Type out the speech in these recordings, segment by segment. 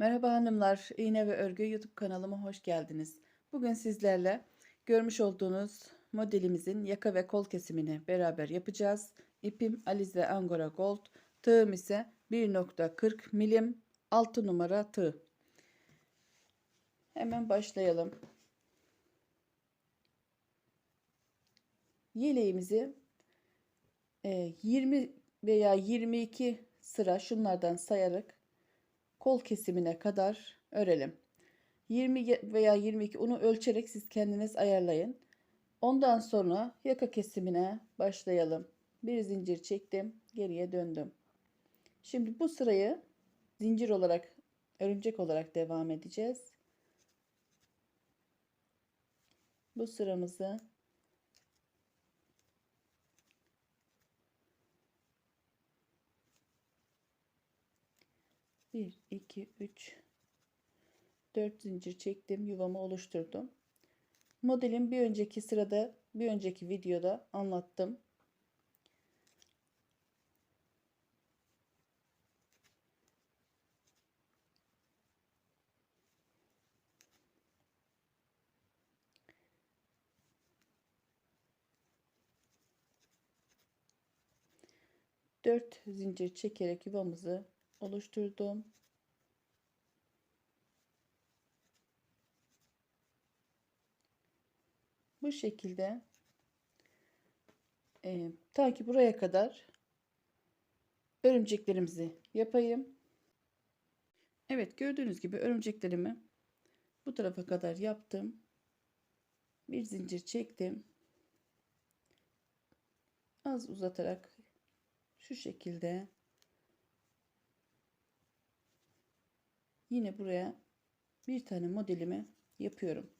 Merhaba hanımlar, İğne ve Örgü YouTube kanalıma hoş geldiniz. Bugün sizlerle görmüş olduğunuz modelimizin yaka ve kol kesimini beraber yapacağız. İpim Alize Angora Gold, tığım ise 1.40 milim 6 numara tığ. Hemen başlayalım. Yeleğimizi e, 20 veya 22 sıra şunlardan sayarak kol kesimine kadar örelim. 20 veya 22 onu ölçerek siz kendiniz ayarlayın. Ondan sonra yaka kesimine başlayalım. Bir zincir çektim, geriye döndüm. Şimdi bu sırayı zincir olarak, örümcek olarak devam edeceğiz. Bu sıramızı bir, iki, üç, dört zincir çektim. Yuvamı oluşturdum. Modelin bir önceki sırada, bir önceki videoda anlattım. Dört zincir çekerek yuvamızı oluşturdum. Bu şekilde e, ta ki buraya kadar örümceklerimizi yapayım. Evet gördüğünüz gibi örümceklerimi bu tarafa kadar yaptım. Bir zincir çektim. Az uzatarak şu şekilde yine buraya bir tane modelimi yapıyorum.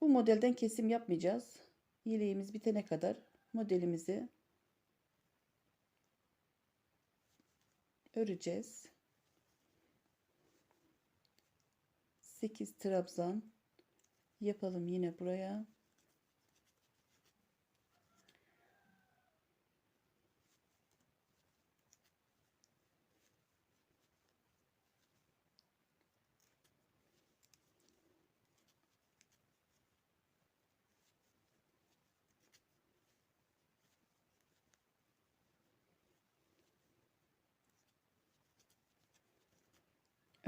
Bu modelden kesim yapmayacağız. Yeleğimiz bitene kadar modelimizi öreceğiz. 8 trabzan yapalım yine buraya.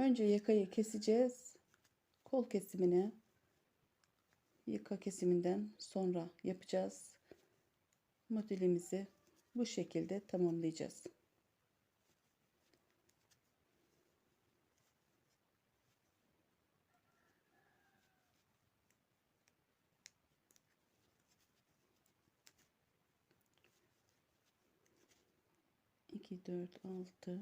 Önce yakayı keseceğiz. Kol kesimini yaka kesiminden sonra yapacağız. Modelimizi bu şekilde tamamlayacağız. İki, dört, altı,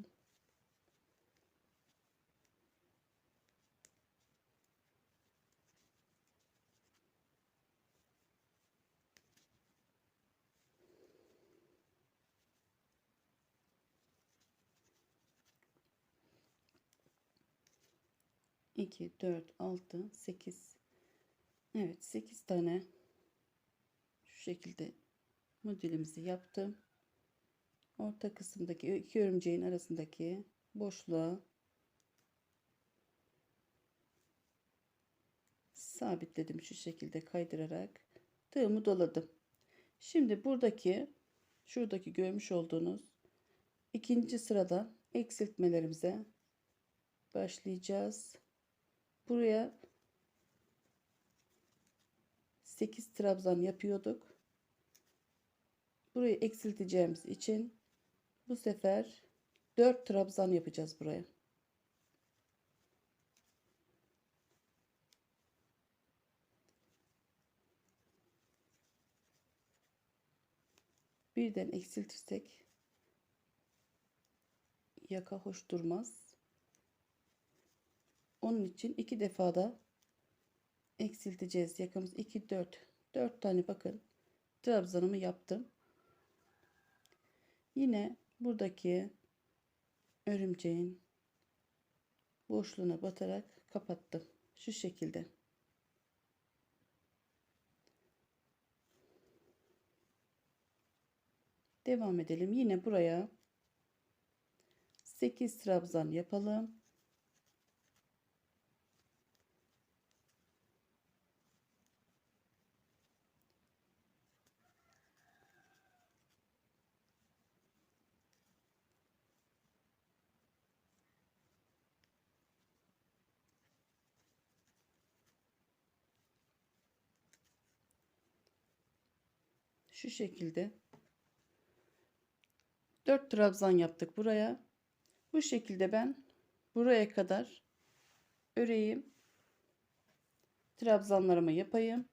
2, 4, 6, 8. Evet 8 tane şu şekilde modelimizi yaptım. Orta kısımdaki iki örümceğin arasındaki boşluğa sabitledim şu şekilde kaydırarak tığımı doladım. Şimdi buradaki şuradaki görmüş olduğunuz ikinci sırada eksiltmelerimize başlayacağız. Buraya 8 trabzan yapıyorduk. Burayı eksilteceğimiz için bu sefer 4 trabzan yapacağız buraya. Birden eksiltirsek yaka hoş durmaz. Onun için iki defa da eksilteceğiz. Yakamız 2 4 4 tane bakın trabzanımı yaptım. Yine buradaki örümceğin boşluğuna batarak kapattım. Şu şekilde. Devam edelim. Yine buraya 8 trabzan yapalım. Şu şekilde 4 trabzan yaptık buraya. Bu şekilde ben buraya kadar öreyim. Trabzanlarımı yapayım.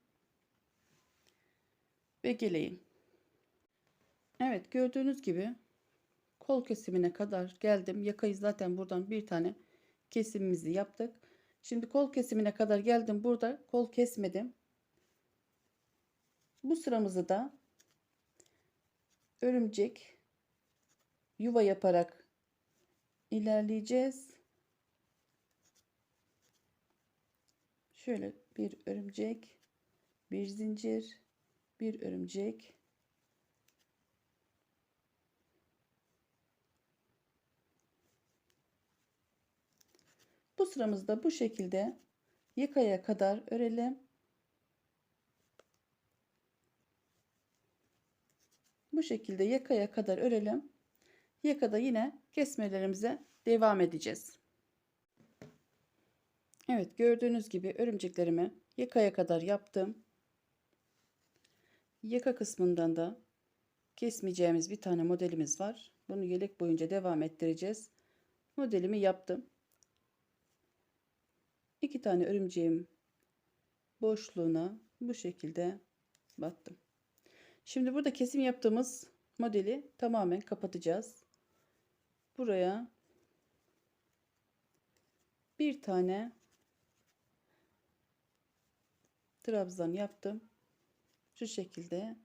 Ve geleyim. Evet gördüğünüz gibi kol kesimine kadar geldim. Yakayı zaten buradan bir tane kesimimizi yaptık. Şimdi kol kesimine kadar geldim. Burada kol kesmedim. Bu sıramızı da örümcek yuva yaparak ilerleyeceğiz. Şöyle bir örümcek, bir zincir, bir örümcek. Bu sıramızda bu şekilde yakaya kadar örelim. Bu şekilde yakaya kadar örelim. Yakada yine kesmelerimize devam edeceğiz. Evet gördüğünüz gibi örümceklerimi yakaya kadar yaptım. Yaka kısmından da kesmeyeceğimiz bir tane modelimiz var. Bunu yelek boyunca devam ettireceğiz. Modelimi yaptım. İki tane örümceğim boşluğuna bu şekilde battım. Şimdi burada kesim yaptığımız modeli tamamen kapatacağız. Buraya bir tane trabzan yaptım. Şu şekilde.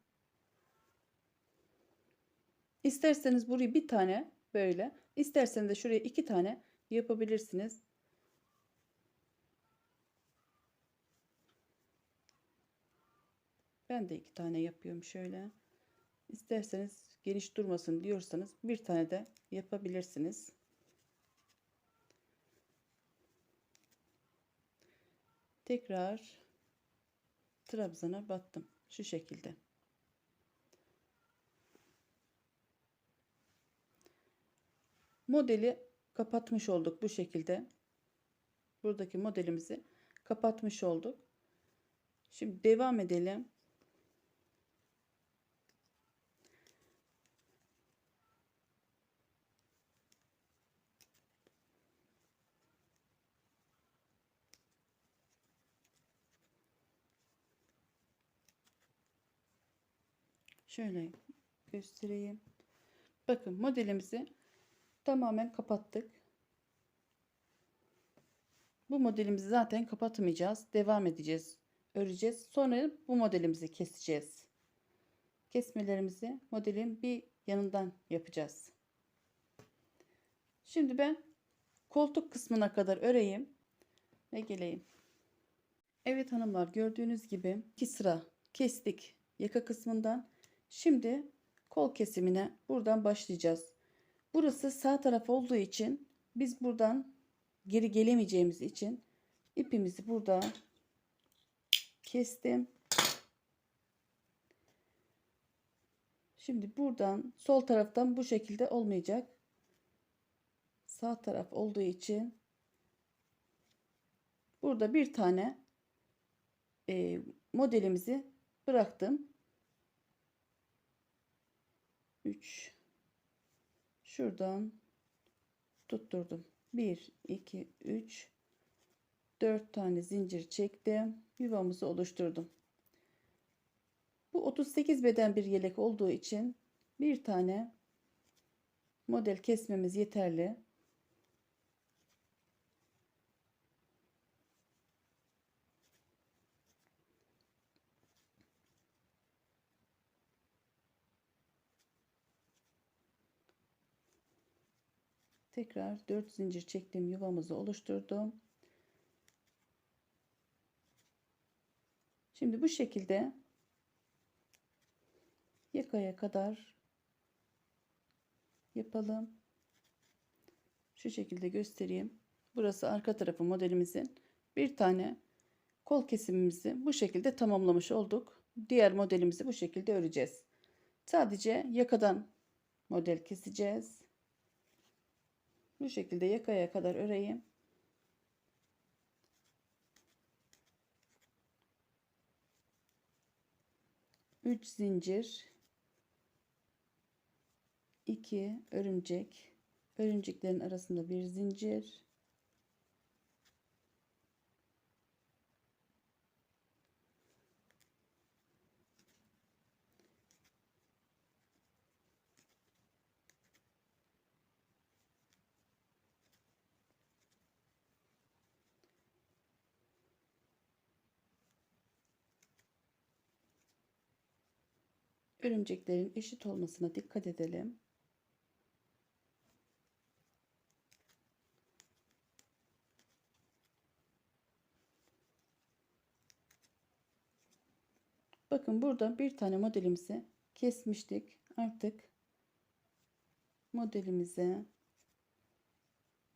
İsterseniz burayı bir tane böyle, isterseniz de şuraya iki tane yapabilirsiniz. Ben de iki tane yapıyorum şöyle. İsterseniz geniş durmasın diyorsanız bir tane de yapabilirsiniz. Tekrar trabzana battım. Şu şekilde. Modeli kapatmış olduk bu şekilde. Buradaki modelimizi kapatmış olduk. Şimdi devam edelim. Şöyle göstereyim. Bakın modelimizi tamamen kapattık. Bu modelimizi zaten kapatmayacağız. Devam edeceğiz. Öreceğiz. Sonra bu modelimizi keseceğiz. Kesmelerimizi modelin bir yanından yapacağız. Şimdi ben koltuk kısmına kadar öreyim ve geleyim. Evet hanımlar gördüğünüz gibi iki sıra kestik yaka kısmından. Şimdi kol kesimine buradan başlayacağız. Burası sağ taraf olduğu için biz buradan geri gelemeyeceğimiz için ipimizi burada kestim. Şimdi buradan sol taraftan bu şekilde olmayacak. Sağ taraf olduğu için burada bir tane e, modelimizi bıraktım. 3 şuradan tutturdum. 1 2 3 4 tane zincir çektim. Yuvamızı oluşturdum. Bu 38 beden bir yelek olduğu için bir tane model kesmemiz yeterli tekrar 4 zincir çektim yuvamızı oluşturdum. Şimdi bu şekilde yakaya kadar yapalım. Şu şekilde göstereyim. Burası arka tarafı modelimizin bir tane kol kesimimizi bu şekilde tamamlamış olduk. Diğer modelimizi bu şekilde öreceğiz. Sadece yakadan model keseceğiz bu şekilde yakaya kadar öreyim. Üç zincir. iki örümcek. Örümceklerin arasında bir zincir. Örümceklerin eşit olmasına dikkat edelim. Bakın burada bir tane modelimizi kesmiştik. Artık modelimize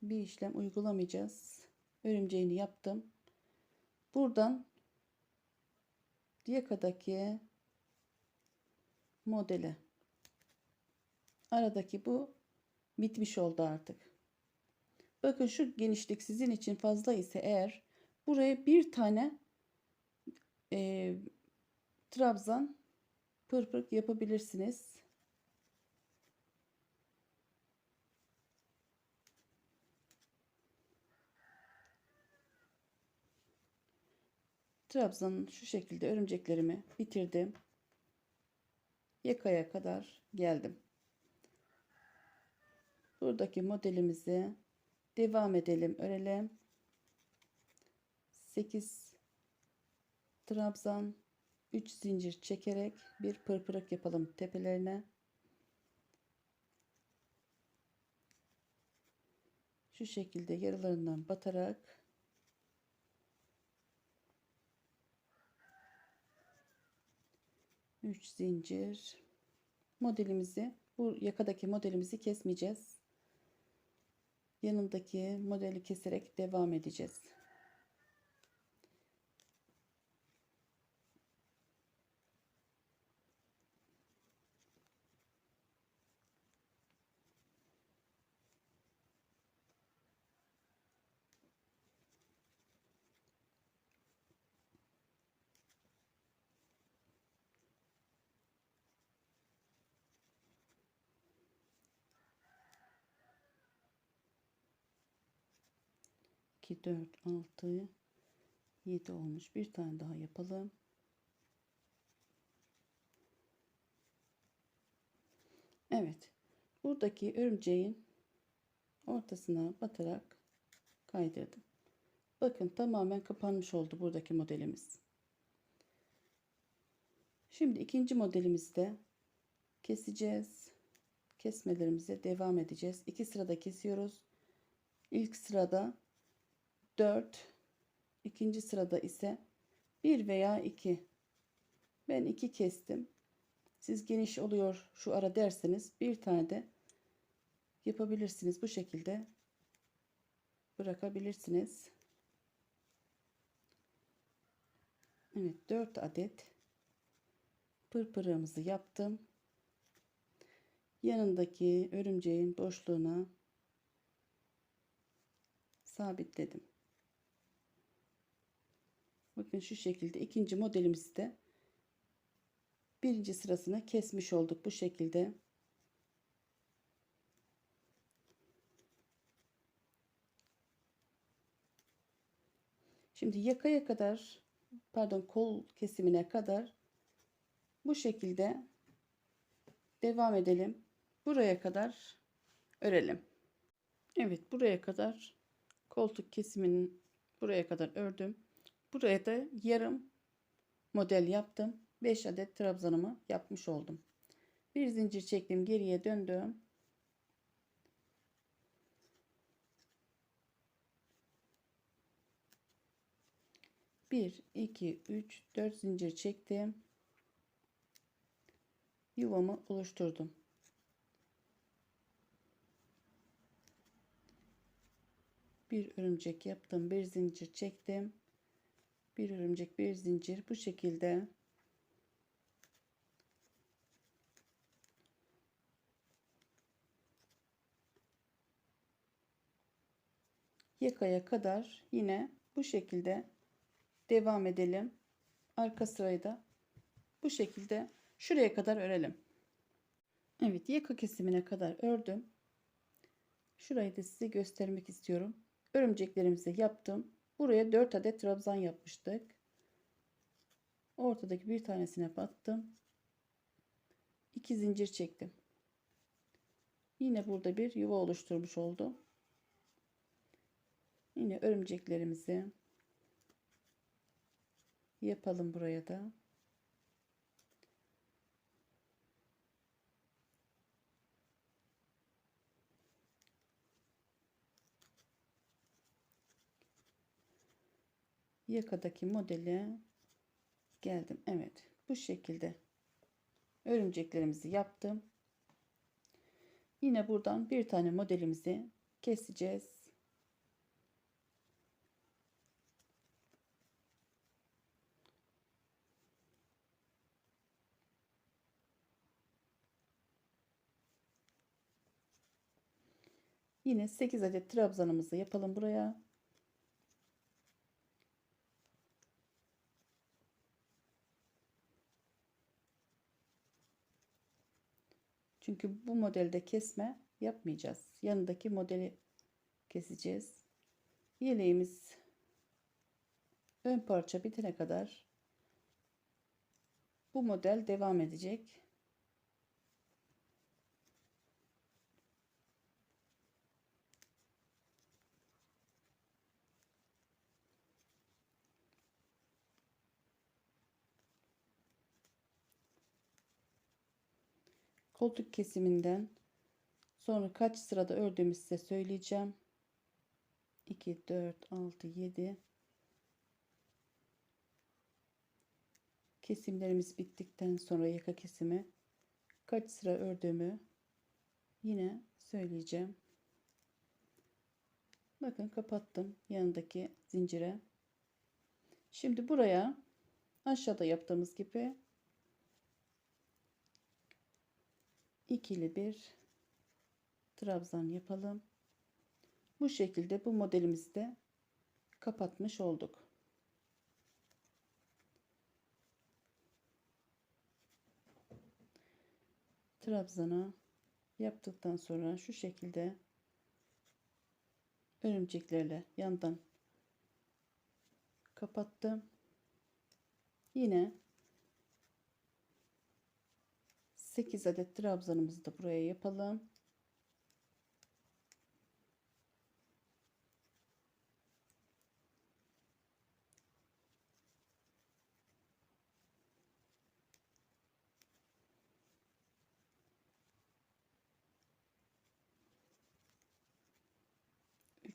bir işlem uygulamayacağız. Örümceğini yaptım. Buradan yakadaki modele aradaki bu bitmiş oldu artık. Bakın şu genişlik sizin için fazla ise eğer buraya bir tane e, trabzan pırpır yapabilirsiniz. Trabzanın şu şekilde örümceklerimi bitirdim. Yakaya kadar geldim. Buradaki modelimizi devam edelim örelim. 8 trabzan 3 zincir çekerek bir pırpırık yapalım tepelerine. Şu şekilde yarılarından batarak üç zincir modelimizi bu yakadaki modelimizi kesmeyeceğiz. Yanındaki modeli keserek devam edeceğiz. 2 4 6 7 olmuş. Bir tane daha yapalım. Evet. Buradaki örümceğin ortasına batarak kaydırdım. Bakın tamamen kapanmış oldu buradaki modelimiz. Şimdi ikinci modelimizde keseceğiz. Kesmelerimize devam edeceğiz. İki sırada kesiyoruz. İlk sırada 4 ikinci sırada ise 1 veya 2 ben 2 kestim. Siz geniş oluyor şu ara derseniz bir tane de yapabilirsiniz. Bu şekilde bırakabilirsiniz. Evet 4 adet pırpırımızı yaptım. Yanındaki örümceğin boşluğuna sabitledim Bakın şu şekilde ikinci modelimizi de birinci sırasına kesmiş olduk bu şekilde. Şimdi yakaya kadar pardon kol kesimine kadar bu şekilde devam edelim. Buraya kadar örelim. Evet buraya kadar koltuk kesiminin buraya kadar ördüm. Buraya da yarım model yaptım. 5 adet trabzanımı yapmış oldum. Bir zincir çektim geriye döndüm. Bir, iki, üç, dört zincir çektim. Yuvamı oluşturdum. Bir örümcek yaptım. Bir zincir çektim bir örümcek bir zincir bu şekilde yakaya kadar yine bu şekilde devam edelim. Arka sırayı da bu şekilde şuraya kadar örelim. Evet yaka kesimine kadar ördüm. Şurayı da size göstermek istiyorum. Örümceklerimizi yaptım. Buraya 4 adet trabzan yapmıştık. Ortadaki bir tanesine battım. 2 zincir çektim. Yine burada bir yuva oluşturmuş oldum. Yine örümceklerimizi yapalım buraya da. Yakadaki modele geldim. Evet. Bu şekilde örümceklerimizi yaptım. Yine buradan bir tane modelimizi keseceğiz. Yine 8 adet trabzanımızı yapalım buraya. Çünkü bu modelde kesme yapmayacağız. Yanındaki modeli keseceğiz. Yeleğimiz ön parça bitene kadar bu model devam edecek. Koltuk kesiminden sonra kaç sırada ördüğümü size söyleyeceğim. 2 4 6 7 kesimlerimiz bittikten sonra yaka kesimi kaç sıra ördüğümü yine söyleyeceğim. Bakın kapattım yanındaki zincire. Şimdi buraya aşağıda yaptığımız gibi ikili bir trabzan yapalım. Bu şekilde bu modelimizi de kapatmış olduk. Trabzana yaptıktan sonra şu şekilde örümceklerle yandan kapattım. Yine 8 adet trabzanımızı da buraya yapalım.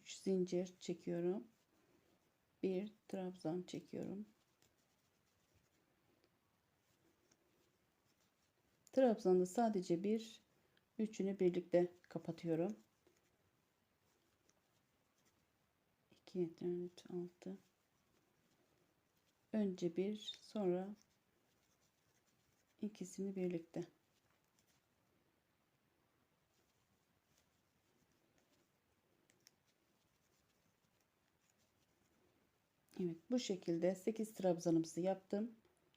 Zincir çekiyorum. Bir trabzan çekiyorum. Trabzan'da sadece bir üçünü birlikte kapatıyorum. 2 4 6 önce bir sonra ikisini birlikte Evet bu şekilde 8 trabzanımızı yaptım.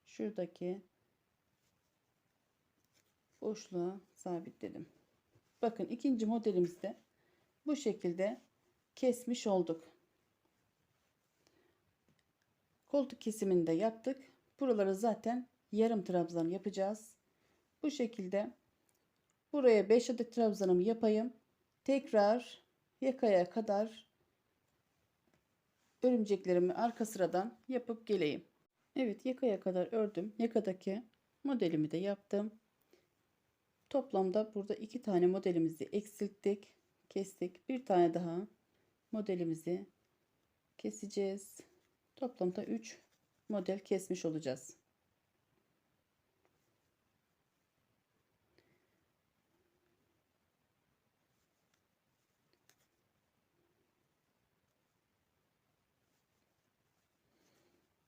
Şuradaki boşluğa sabitledim. Bakın ikinci modelimizde bu şekilde kesmiş olduk. Koltuk kesimini de yaptık. Buraları zaten yarım trabzan yapacağız. Bu şekilde buraya 5 adet trabzanımı yapayım. Tekrar yakaya kadar örümceklerimi arka sıradan yapıp geleyim. Evet yakaya kadar ördüm. Yakadaki modelimi de yaptım. Toplamda burada iki tane modelimizi eksilttik, kestik. Bir tane daha modelimizi keseceğiz. Toplamda 3 model kesmiş olacağız.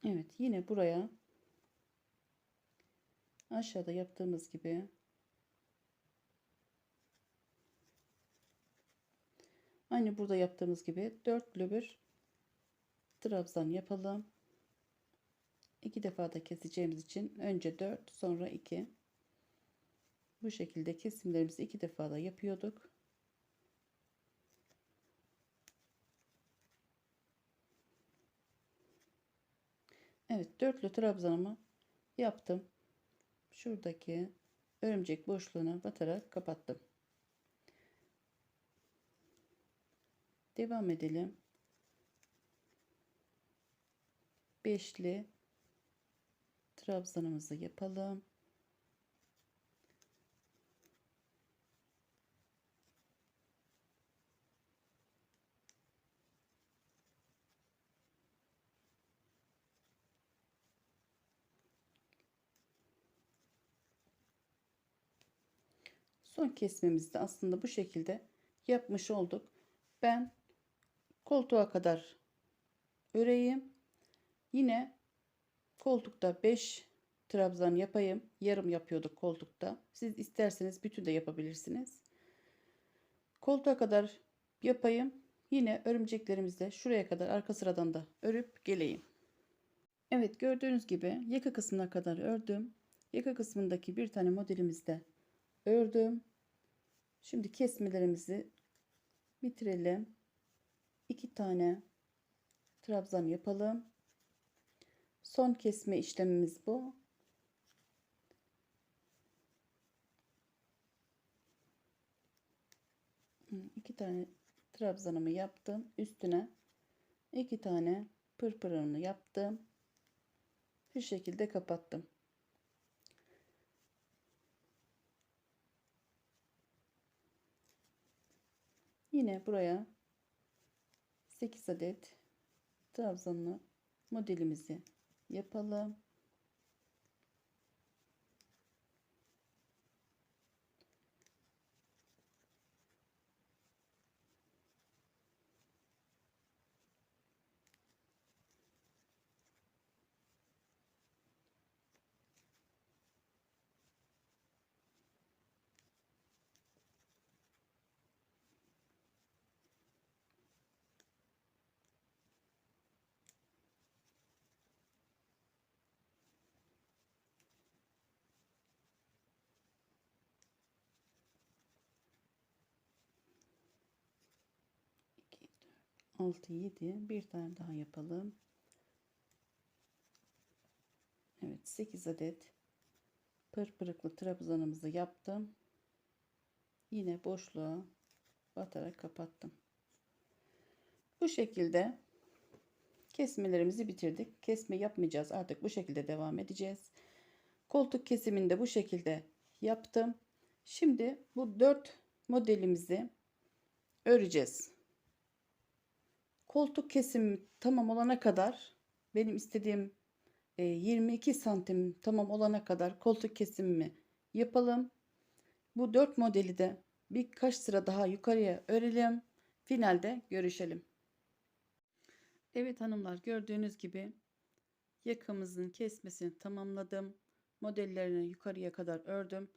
Evet yine buraya aşağıda yaptığımız gibi Aynı burada yaptığımız gibi dörtlü bir trabzan yapalım. İki defa da keseceğimiz için önce 4 sonra 2 Bu şekilde kesimlerimizi iki defa da yapıyorduk. Evet dörtlü trabzanımı yaptım. Şuradaki örümcek boşluğuna batarak kapattım. Devam edelim. Beşli trabzanımızı yapalım. Son kesmemizde aslında bu şekilde yapmış olduk. Ben koltuğa kadar öreyim. Yine koltukta 5 trabzan yapayım. Yarım yapıyorduk koltukta. Siz isterseniz bütün de yapabilirsiniz. Koltuğa kadar yapayım. Yine örümceklerimizde şuraya kadar arka sıradan da örüp geleyim. Evet gördüğünüz gibi yaka kısmına kadar ördüm. Yaka kısmındaki bir tane modelimizde ördüm. Şimdi kesmelerimizi bitirelim. İki tane trabzan yapalım. Son kesme işlemimiz bu. İki tane trabzanımı yaptım. Üstüne iki tane pırpırını yaptım. Şu şekilde kapattım. Yine buraya 8 adet trabzanlı modelimizi yapalım. 6 7 bir tane daha yapalım. Evet 8 adet pırpırıklı trabzanımızı yaptım. Yine boşluğa batarak kapattım. Bu şekilde kesmelerimizi bitirdik. Kesme yapmayacağız. Artık bu şekilde devam edeceğiz. Koltuk kesiminde bu şekilde yaptım. Şimdi bu dört modelimizi öreceğiz. Koltuk kesim tamam olana kadar benim istediğim 22 santim tamam olana kadar koltuk kesimimi yapalım. Bu 4 modeli de birkaç sıra daha yukarıya örelim. Finalde görüşelim. Evet hanımlar gördüğünüz gibi yakamızın kesmesini tamamladım. Modellerini yukarıya kadar ördüm.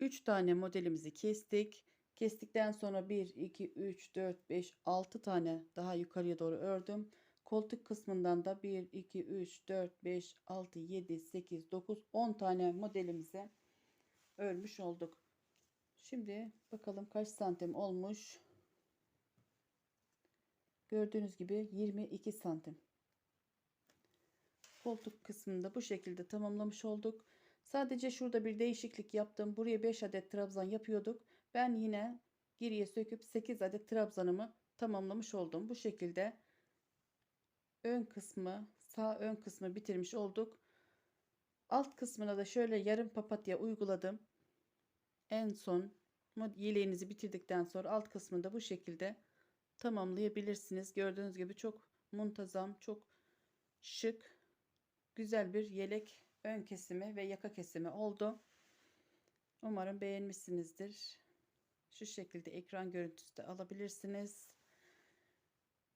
3 tane modelimizi kestik. Kestikten sonra 1, 2, 3, 4, 5, 6 tane daha yukarıya doğru ördüm. Koltuk kısmından da 1, 2, 3, 4, 5, 6, 7, 8, 9, 10 tane modelimize örmüş olduk. Şimdi bakalım kaç santim olmuş. Gördüğünüz gibi 22 santim. Koltuk kısmında bu şekilde tamamlamış olduk. Sadece şurada bir değişiklik yaptım. Buraya 5 adet trabzan yapıyorduk. Ben yine geriye söküp 8 adet trabzanımı tamamlamış oldum. Bu şekilde ön kısmı sağ ön kısmı bitirmiş olduk. Alt kısmına da şöyle yarım papatya uyguladım. En son yeleğinizi bitirdikten sonra alt kısmında bu şekilde tamamlayabilirsiniz. Gördüğünüz gibi çok muntazam, çok şık, güzel bir yelek ön kesimi ve yaka kesimi oldu. Umarım beğenmişsinizdir. Şu şekilde ekran görüntüsü de alabilirsiniz.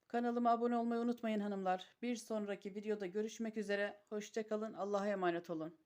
Kanalıma abone olmayı unutmayın hanımlar. Bir sonraki videoda görüşmek üzere. Hoşçakalın. Allah'a emanet olun.